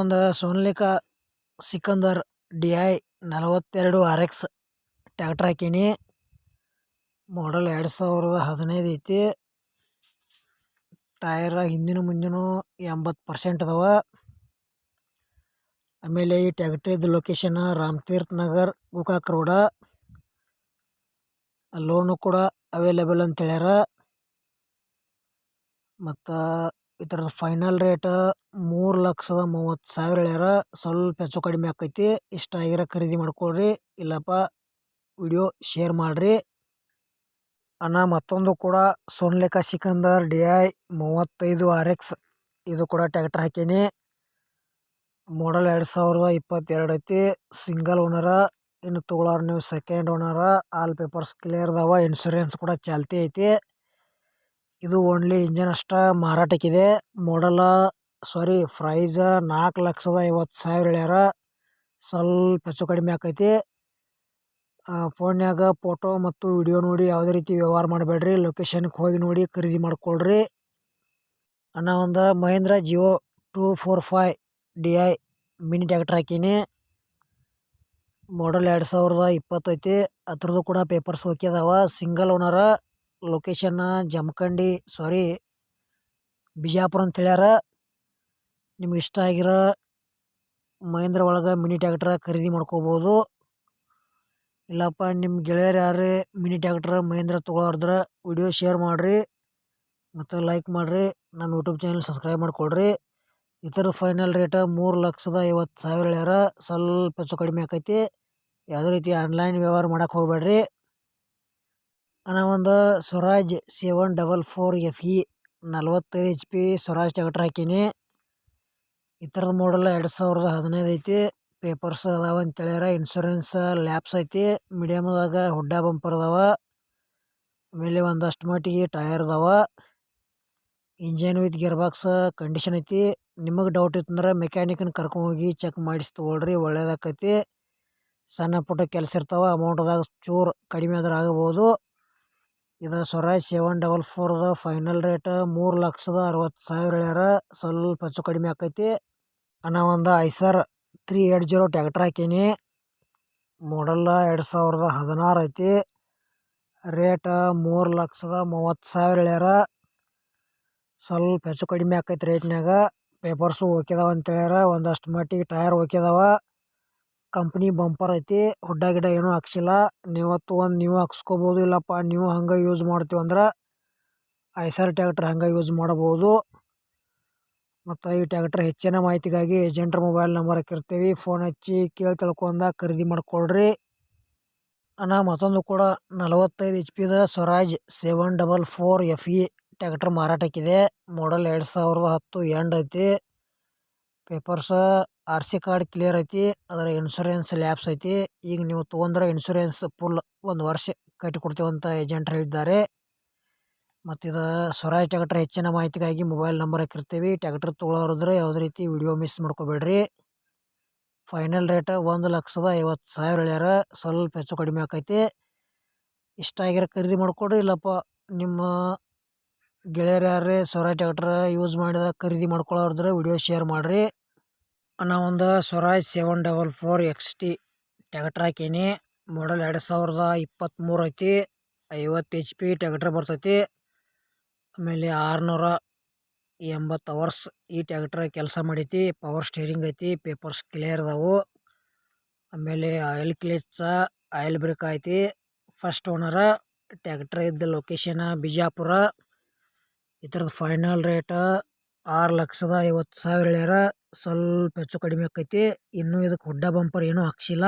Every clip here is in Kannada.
ಒಂದು ಸೋನಲಿಕಾ ಸಿಕಂದರ್ ಡಿ ಐ ನಲವತ್ತೆರಡು ಆರ್ ಎಕ್ಸ್ ಟ್ಯಾಕ್ಟ್ರ್ ಹಾಕೀನಿ. ಮಾಡಲ್ ಎರಡು ಸಾವಿರದ ಹದಿನೈದು ಐತಿ. ಟೈರ ಹಿಂದಿನ ಮುಂದಿನ ಎಂಬತ್ತು ಪರ್ಸೆಂಟ್ ಅದಾವ. ಆಮೇಲೆ ಈ ಟ್ಯಾಕ್ಟ್ರಿದು location Ramatirtha Nagar, Gokak road loan ಕೂಡ ಅವೈಲೇಬಲ್ ಅಂತ ಹೇಳ್ಯಾರ. ಮತ್ತು ಇದ್ರದ್ದು ಫೈನಲ್ ರೇಟ್ ಮೂರು ಲಕ್ಷದ ಮೂವತ್ತು ಸಾವಿರ ಹೇಳ್ಯಾರ. ಸ್ವಲ್ಪ ಹೆಚ್ಚು ಕಡಿಮೆ ಆಕೈತಿ. ಇಷ್ಟ ಆಗಿರ ಖರೀದಿ ಮಾಡ್ಕೊಳ್ರಿ. ಇಲ್ಲಪ್ಪ ವಿಡಿಯೋ ಶೇರ್ ಮಾಡಿರಿ. ಅಣ್ಣ, ಮತ್ತೊಂದು ಕೂಡ ಸೋನ್ಲೇಖಾ ಸಿಕಂದರ್ ಡಿ ಐ ಮೂವತ್ತೈದು ಆರ್ ಎಕ್ಸ್ ಇದು ಕೂಡ ಟ್ಯಾಕ್ಟರ್ ಹಾಕೀನಿ. ಮಾಡಲ್ ಎರಡು ಸಾವಿರದ ಇಪ್ಪತ್ತೆರಡು ಐತಿ. ಸಿಂಗಲ್ ಓನರ ಇನ್ನು ತೊಗೊಳೋರು ನೀವು second owner all papers clear ಅದಾವ. ಇನ್ಶೂರೆನ್ಸ್ ಕೂಡ ಚಾಲ್ತಿ ಐತಿ. ಇದು ಓನ್ಲಿ ಇಂಜನ್ ಅಷ್ಟ ಮಾರಾಟಕ್ಕಿದೆ. ಮಾಡಲ ಸಾರಿ ಪ್ರೈಸ್ ನಾಲ್ಕು ಲಕ್ಷದ ಐವತ್ತು ಸಾವಿರ ಹೇಳ್ಯಾರ. ಸ್ವಲ್ಪ ಹೆಚ್ಚು ಕಡಿಮೆ ಆಕೈತಿ. ಫೋನ್ಯಾಗ ಫೋಟೋ ಮತ್ತು ವಿಡಿಯೋ ನೋಡಿ ಯಾವುದೇ ರೀತಿ ವ್ಯವಹಾರ ಮಾಡಬೇಡ್ರಿ. ಲೊಕೇಶನ್ಗೆ ಹೋಗಿ ನೋಡಿ ಖರೀದಿ ಮಾಡಿಕೊಳ್ರಿ. ಅನ್ನೋ ಒಂದು Mahindra Jivo two four five D I mini tractor ಹಾಕೀನಿ. Model ಎರಡು ಸಾವಿರದ ಇಪ್ಪತ್ತೈತಿ. ಅದ್ರದ್ದು ಕೂಡ ಪೇಪರ್ಸ್ ಓಕೆ ಅದಾವ. Single owner location Jamkhandi sorry Bijapur ಅಂತ ಹೇಳ್ಯಾರ. ನಿಮ್ಗೆ ಇಷ್ಟ ಆಗಿರೋ ಮಹೇಂದ್ರ ಒಳಗೆ ಮಿನಿ ಟ್ಯಾಕ್ಟ್ರ ಖರೀದಿ ಮಾಡ್ಕೋಬೋದು. ಇಲ್ಲಪ್ಪ ನಿಮ್ಮ ಗೆಳೆಯರು ಯಾರು ಮಿನಿ ಟ್ಯಾಕ್ಟ್ರ ಮಹೇಂದ್ರ ತೊಗೊಳಾರ್ದ್ರೆ ವಿಡಿಯೋ ಶೇರ್ ಮಾಡಿರಿ ಮತ್ತು ಲೈಕ್ ಮಾಡಿರಿ. ನಮ್ಮ ಯೂಟ್ಯೂಬ್ ಚಾನಲ್ ಸಬ್ಸ್ಕ್ರೈಬ್ ಮಾಡ್ಕೊಳ್ರಿ. ಇತರ ಫೈನಲ್ ರೇಟ ಮೂರು ಲಕ್ಷದ ಐವತ್ತು ಸಾವಿರ ಹೇಳ್ಯಾರ. ಸ್ವಲ್ಪ ಹೆಚ್ಚು ಕಡಿಮೆ ಆಕೈತಿ. ಯಾವುದೇ ರೀತಿ ಆನ್ಲೈನ್ ವ್ಯವಹಾರ ಮಾಡೋಕೆ ಹೋಗ್ಬೇಡ್ರಿ. ಅಣ್ಣ ಒಂದು Swaraj seven double four F E ನಲ್ವತ್ತೈದು ಎಚ್ ಪಿ ಸ್ವರಾಜ್ ಟ್ಯಾಕ್ಟ್ರ್ ಹಾಕೀನಿ. ಈ ಥರದ ಮಾಡಲ್ ಎರಡು ಸಾವಿರದ ಹದಿನೈದು ಐತಿ. ಪೇಪರ್ಸ್ ಅದಾವ ಅಂತೇಳ್ಯಾರ ಇನ್ಶೂರೆನ್ಸ್ ಲ್ಯಾಪ್ಸ್ ಐತಿ. ಮೀಡಿಯಮ್ದಾಗ ಹುಡ್ಡ ಬಂಪರ್ ಅದಾವ. ಆಮೇಲೆ ಒಂದಷ್ಟು ಮಟ್ಟಿಗೆ ಟಯರ್ ಅದಾವ. Engine with gear box condition ಐತಿ. ನಿಮಗೆ ಡೌಟ್ ಇತ್ತಂದ್ರೆ ಕರ್ಕೊಂಡು ಕರ್ಕೊಂಡೋಗಿ ಚೆಕ್ ಮಾಡಿಸಿ ತೊಗೊಳ್ರಿ, ಒಳ್ಳೇದಾಕೈತಿ. ಸಣ್ಣ ಪುಟ್ಟ ಕೆಲಸ ಇರ್ತಾವ ಅಮೌಂಟ್ದಾಗ ಚೂರು ಕಡಿಮೆ ಆದ್ರೆ ಆಗಬಹುದು ಇದು ಸ್ವರಾಜ್ ಸೆವೆನ್ ಡಬಲ್ ಫೋರ್ದು ಫೈನಲ್ ರೇಟ್ ಮೂರು ಲಕ್ಷದ ಅರವತ್ತು ಸಾವಿರ ಹೇಳ್ಯಾರ. ಸ್ವಲ್ಪ ಹೆಚ್ಚು ಕಡಿಮೆ ಆಕೈತಿ. ಅಣ್ಣ ಒಂದು Eicher three eight zero tractor ಹಾಕೀನಿ. Model ಎರಡು ಸಾವಿರದ ಹದಿನಾರು ಐತಿ. ರೇಟ್ ಮೂರು ಲಕ್ಷದ ಮೂವತ್ತು ಸಾವಿರ ಹೇಳ್ಯಾರ. ಸ್ವಲ್ಪ ಹೆಚ್ಚು ಕಡಿಮೆ ಆಕೈತಿ ರೇಟ್ನಾಗ ಪೇಪರ್ಸು ಓಕೆದಾವ ಅಂತ ಹೇಳ್ಯಾರ. ಒಂದಷ್ಟು ಮಟ್ಟಿಗೆ ಟಯರ್ ಓಕೆದಾವ ಕಂಪ್ನಿ ಬಂಪರ್ ಐತಿ. ಹುಡ್ಡ ಗಿಡ ಏನೂ ಹಾಕ್ಸಿಲ್ಲ. ನೀವು ಒಂದು ನೀವು ಹಾಕ್ಸ್ಕೊಬೋದು ಇಲ್ಲಪ್ಪ, ನೀವು ಹಂಗೆ ಯೂಸ್ ಮಾಡ್ತೀವಿ ಅಂದ್ರೆ ಐಸರ್ ಟ್ಯಾಕ್ಟ್ರ್ ಹಂಗೆ ಯೂಸ್ ಮಾಡಬಹುದು ಮತ್ತು ಈ ಟ್ಯಾಕ್ಟ್ರ್ ಹೆಚ್ಚಿನ ಮಾಹಿತಿಗಾಗಿ ಏಜೆಂಟ್ರ ಮೊಬೈಲ್ ನಂಬರ್ ಹಾಕಿರ್ತೀವಿ. ಫೋನ್ ಹಚ್ಚಿ ಕೇಳಿ ತಿಳ್ಕೊಂಡ ಖರೀದಿ ಮಾಡ್ಕೊಳ್ರಿ. ನಾ ಮತ್ತೊಂದು ಕೂಡ ನಲವತ್ತೈದು H ಪಿದ Swaraj seven double four F E tractor ಮಾರಾಟಕ್ಕಿದೆ. Model ಎರಡು ಸಾವಿರದ ಹತ್ತು ಎಂಡ್ ಐತಿ. Papers R C card clear ಐತಿ, ಅದರ ಇನ್ಶೂರೆನ್ಸ್ ಲ್ಯಾಪ್ಸ್ ಐತಿ. ಈಗ ನೀವು ತೊಗೊಂಡ್ರೆ ಇನ್ಶೂರೆನ್ಸ್ ಫುಲ್ ಒಂದು ವರ್ಷ ಕಟ್ಟಿ ಕೊಡ್ತೀವಿ ಅಂತ ಏಜೆಂಟ್ ಹೇಳಿದ್ದಾರೆ. ಮತ್ತು ಇದು ಸ್ವರಾಜ್ ಟ್ಯಾಕ್ಟ್ರ್ ಹೆಚ್ಚಿನ ಮಾಹಿತಿಗಾಗಿ ಮೊಬೈಲ್ ನಂಬರ್ ಹಾಕಿರ್ತೀವಿ. ಟ್ಯಾಕ್ಟ್ರ್ ತೊಗೊಳೋರಿದ್ರೆ ಯಾವುದೇ ರೀತಿ ವಿಡಿಯೋ ಮಿಸ್ ಮಾಡ್ಕೋಬೇಡ್ರಿ. ಫೈನಲ್ ರೇಟ್ ಒಂದು ಲಕ್ಷದ ಐವತ್ತು ಸಾವಿರ ಹೇಳ್ಯಾರ. ಸ್ವಲ್ಪ ಹೆಚ್ಚು ಕಡಿಮೆ ಆಕೈತಿ. ಇಷ್ಟ ಆಗಿರೋ ಖರೀದಿ ಮಾಡಿಕೊಡ್ರಿ. ಇಲ್ಲಪ್ಪ, ನಿಮ್ಮ ಗೆಳೆಯರು ಯಾರೇ ಸ್ವರಾಜ್ ಟ್ಯಾಕ್ಟ್ರ್ ಯೂಸ್ ಮಾಡಿದ ಖರೀದಿ ಮಾಡ್ಕೊಳ್ಳೋರಿದ್ರೆ ವಿಡಿಯೋ ಶೇರ್ ಮಾಡಿರಿ. ಅಣ್ಣ ಒಂದು Swaraj seven double four X T tractor ಹಾಕೀನಿ. Model ಎರಡು ಸಾವಿರದ ಇಪ್ಪತ್ತ್ಮೂರು ಐತಿ. ಐವತ್ತು ಎಚ್ ಪಿ ಟ್ಯಾಕ್ಟ್ರ್ ಬರ್ತೈತಿ. ಆಮೇಲೆ ಆರುನೂರ ಎಂಬತ್ತು ಅವರ್ಸ್ ಈ ಟ್ಯಾಕ್ಟ್ರ್ ಕೆಲಸ ಮಾಡೈತಿ. ಪವರ್ ಸ್ಟೇರಿಂಗ್ ಐತಿ ಪೇಪರ್ಸ್ ಕ್ಲಿಯರ್ ಅದಾವು. ಆಮೇಲೆ ಆಯಿಲ್ ಕ್ಲಿಚ್ಚ ಆಯಿಲ್ ಬ್ರೇಕ್ ಐತಿ. ಫಸ್ಟ್ ಓನರ ಟ್ಯಾಕ್ಟ್ರ್ ಇದ್ದ ಲೊಕೇಶನ್ ಬಿಜಾಪುರ. ಇದ್ರದ್ದು ಫೈನಲ್ ರೇಟ ಆರು ಲಕ್ಷದ ಐವತ್ತು ಸಾವಿರ ಹೇಳ್ಯಾರ. ಸ್ವಲ್ಪ ಹೆಚ್ಚು ಕಡಿಮೆ ಆಕೈತಿ. ಇನ್ನೂ ಇದಕ್ಕೆ ಹುಡ್ಡ ಬಂಪರ್ ಏನೂ ಹಾಕ್ಸಿಲ್ಲ.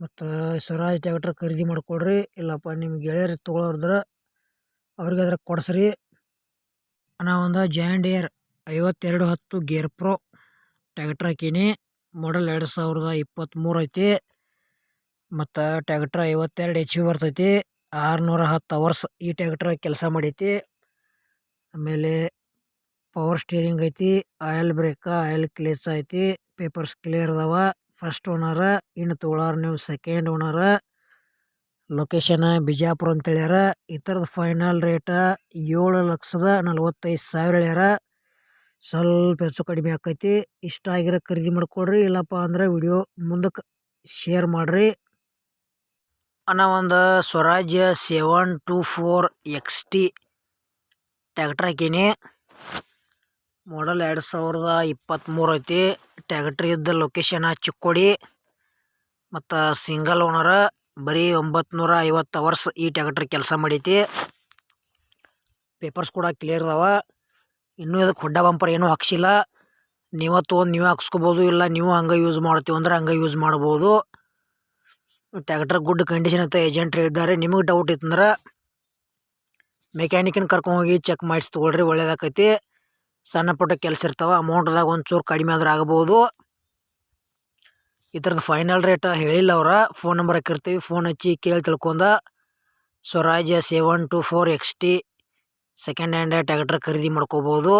ಮತ್ತು ಸ್ವರಾಜ್ ಟ್ಯಾಕ್ಟ್ರ್ ಖರೀದಿ ಮಾಡಿಕೊಡ್ರಿ ಇಲ್ಲಪ್ಪ ನಿಮ್ಮ ಗೆಳೆಯರು ತೊಗೊಳೋರ್ದ್ರೆ ಅವ್ರಿಗೆ ಅದ್ರ ಕೊಡಿಸ್ರಿ. ನಾವೊಂದು ಜಾಯಿಂಟ್ ಏರ್ ಐವತ್ತೆರಡು ಹತ್ತು ಗೇರ್ ಪ್ರೋ ಟ್ಯಾಕ್ಟ್ರ್ ಹಾಕೀನಿ. ಮಾಡಲ್ ಎರಡು ಸಾವಿರದ ಇಪ್ಪತ್ತ್ಮೂರು ಐತಿ. ಮತ್ತು ಟ್ಯಾಕ್ಟ್ರ್ ಐವತ್ತೆರಡು ಎಚ್ ಪಿ ಬರ್ತೈತಿ. ಆರುನೂರ ಹತ್ತು ಅವರ್ಸ್ ಈ ಟ್ಯಾಕ್ಟ್ರ್ ಕೆಲಸ ಮಾಡೈತಿ. ಆಮೇಲೆ ಪವರ್ ಸ್ಟೀರಿಂಗ್ ಐತಿ, ಆಯಿಲ್ ಬ್ರೇಕ್, ಆಯಿಲ್ ಕ್ಲೇಚ್ ಐತಿ, ಪೇಪರ್ಸ್ ಕ್ಲಿಯರ್ ಅದಾವ. ಫಸ್ಟ್ ಓನರ್, ಇನ್ನು ತೋಳಾರ ನೀವು ಸೆಕೆಂಡ್ ಓನರ್ ಲೊಕೇಶನ್ ಬಿಜಾಪುರ ಅಂತ ಹೇಳ್ಯಾರ. ಈ ಥರದ ಫೈನಲ್ ರೇಟ ಏಳು ಲಕ್ಷದ ನಲ್ವತ್ತೈದು ಸಾವಿರ ಹೇಳ್ಯಾರ. ಸ್ವಲ್ಪ ಹೆಚ್ಚು ಕಡಿಮೆ ಆಕೈತಿ. ಇಷ್ಟ ಆಗಿರೋ ಖರೀದಿ ಮಾಡಿಕೊಡ್ರಿ, ಇಲ್ಲಪ್ಪ ಅಂದ್ರೆ ವಿಡಿಯೋ ಮುಂದಕ್ಕೆ ಶೇರ್ ಮಾಡಿರಿ. ಅನ್ನ ಒಂದು Swaraj seven two four X T tractor ಹಾಕೀನಿ. Model ಎರಡು ಸಾವಿರದ ಇಪ್ಪತ್ತ್ಮೂರು ಐತಿ. ಟ್ಯಾಕ್ಟ್ರಿ ಇದ್ದ ಲೊಕೇಶನ್ ಚಿಕ್ಕೋಡಿ. ಮತ್ತು ಸಿಂಗಲ್ ಓನರ ಬರೀ ಒಂಬತ್ತು ನೂರ ಐವತ್ತು ಅವರ್ಸ್ ಈ ಟ್ಯಾಕ್ಟ್ರಿ ಕೆಲಸ ಮಾಡೈತಿ. ಪೇಪರ್ಸ್ ಕೂಡ ಕ್ಲಿಯರ್ ಅದಾವ. ಇನ್ನೂ ಇದಕ್ಕೆ ಹೊಡ್ಡ ಬಂಪರ್ ಏನೂ ಹಾಕ್ಸಿಲ್ಲ. ನೀವೇ ತೊಗೊಂಡು ನೀವೇ ಹಾಕ್ಸ್ಕೊಬೋದು, ಇಲ್ಲ ನೀವು ಹಂಗೆ ಯೂಸ್ ಮಾಡ್ತೀವಿ ಅಂದ್ರೆ ಹಂಗೆ ಯೂಸ್ ಮಾಡ್ಬೋದು. ಟ್ಯಾಕ್ಟ್ರ್ ಗುಡ್ ಕಂಡೀಷನ್ ಅಂತ ಏಜೆಂಟ್ ಹೇಳಿದ್ದಾರೆ. ನಿಮಗೆ ಡೌಟ್ ಇತ್ತಂದ್ರೆ ಮೆಕ್ಯಾನಿಕನ್ ಕರ್ಕೊಂಡೋಗಿ ಚೆಕ್ ಮಾಡಿಸಿ ತೊಗೊಳ್ರಿ, ಒಳ್ಳೇದಾಕೈತಿ. ಸಣ್ಣ ಪುಟ್ಟ ಕೆಲಸ ಇರ್ತಾವೆ ಅಮೌಂಟ್ದಾಗ ಒಂಚೂರು ಕಡಿಮೆ ಆದ್ರೆ ಆಗ್ಬೋದು. ಈ ಥರದ್ದು ಫೈನಲ್ ರೇಟ್ ಹೇಳಿಲ್ಲ ಅವ್ರ. ಫೋನ್ ನಂಬರ್ ಹಾಕಿರ್ತೀವಿ ಫೋನ್ ಹಚ್ಚಿ ಕೇಳಿ ತಿಳ್ಕೊಂಡ. Swaraj seven two four X T second hand tractor ಖರೀದಿ ಮಾಡ್ಕೋಬೋದು.